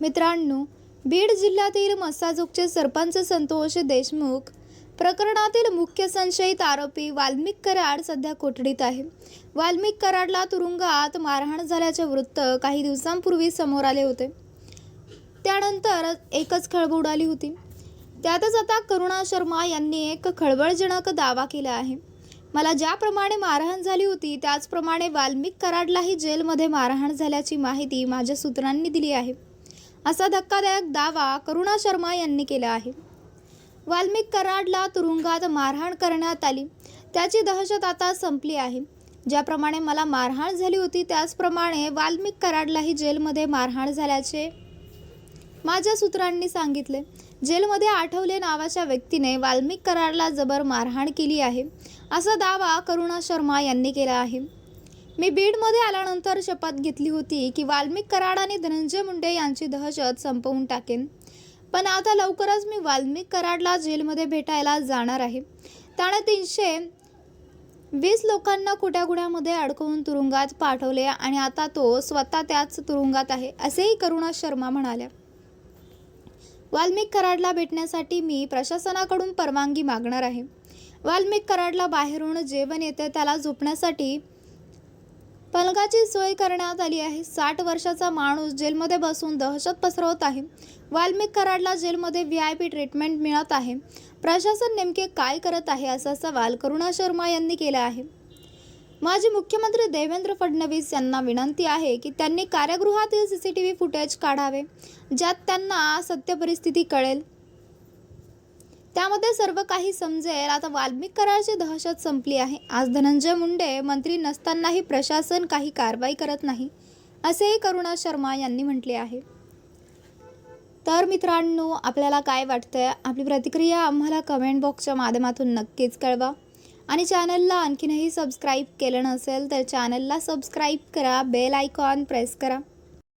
मित्रांनो बीड जिल्ह्यातील मसाजोगचे सरपंच संतोष देशमुख प्रकरणातील मुख्य संशयित आरोपी वाल्मिक कराड सध्या कोठडीत आहे. वाल्मिक कराडला तुरुंगात मारहाण झाल्याचे वृत्त काही दिवसांपूर्वी समोर आले होते. त्यानंतर एकच खळबळ उडाली होती. त्यातच आता करुणा शर्मा यांनी एक खळबळजनक दावा केला आहे. मला ज्याप्रमाणे मारहाण झाली होती त्याचप्रमाणे वाल्मिक कराडलाही जेलमध्ये मारहाण झाल्याची माहिती माझ्या सूत्रांनी दिली आहे. असा धक्कादायक दावा करुणा शर्मा यांनी केला आहे. वाल्मिक कराडला तुरुंगात मारहाण करण्यात आली. त्याची दहशत आता संपली आहे. ज्याप्रमाणे मला मारहाण झाली होती त्याचप्रमाणे वाल्मिक कराडलाही जेलमध्ये मारहाण झाल्याचे माझ्या सूत्रांनी सांगितले. जेलमध्ये आठवले नावाच्या व्यक्तीने वाल्मिक कराडला जबर मारहाण केली आहे. असा दावा करुणा शर्मा यांनी केला आहे. मी बीडमध्ये आल्यानंतर शपथ घेतली होती की वाल्मिक कराड आणि धनंजय मुंडे यांची दहशत संपवून टाकेन. पण आता लवकरच मी वाल्मिक कराडला जेलमध्ये भेटायला जाणार आहे. त्याने तीनशे वीस लोकांना कुट्यागुड्यामध्ये अडकवून तुरुंगात पाठवले आणि आता तो स्वतः त्याच तुरुंगात आहे असेही करुणा शर्मा म्हणाल्या. वाल्मिक कराडला भेटण्यासाठी मी प्रशासनाकडून परवानगी मागणार आहे. वाल्मिक कराडला बाहेरून जेवण येते त्याला झोपण्यासाठी पलंगाची सोय करण्यात आली आहे. साठ वर्षाचा माणूस जेलमध्ये बसून दहशत पसरवत आहे. वाल्मिक कराडला जेलमध्ये व्ही आय पी ट्रीटमेंट मिळत आहे. प्रशासन नेमके काय करत आहे असा सवाल करुणा शर्मा यांनी केला आहे. माजी मुख्यमंत्री देवेंद्र फडणवीस यांना विनंती आहे की त्यांनी कार्यगृहातील C C T V footage काढावे ज्यात त्यांना सत्य परिस्थिती कळेल. त्यामध्ये सर्व काही समजेल. आता वाल्मिक करारची दहशत संपली आहे. आज धनंजय मुंडे मंत्री नसतानाही प्रशासन काही कारवाई करत नाही असेही करुणा शर्मा यांनी म्हटले आहे. तर मित्रांनो आपल्याला काय वाटतंय? आपली प्रतिक्रिया आम्हाला कमेंट बॉक्सच्या माध्यमातून नक्कीच कळवा. आणि चॅनलला आणखीनही सबस्क्राईब केलं नसेल तर चॅनलला सबस्क्राईब करा बेल आयकॉन प्रेस करा.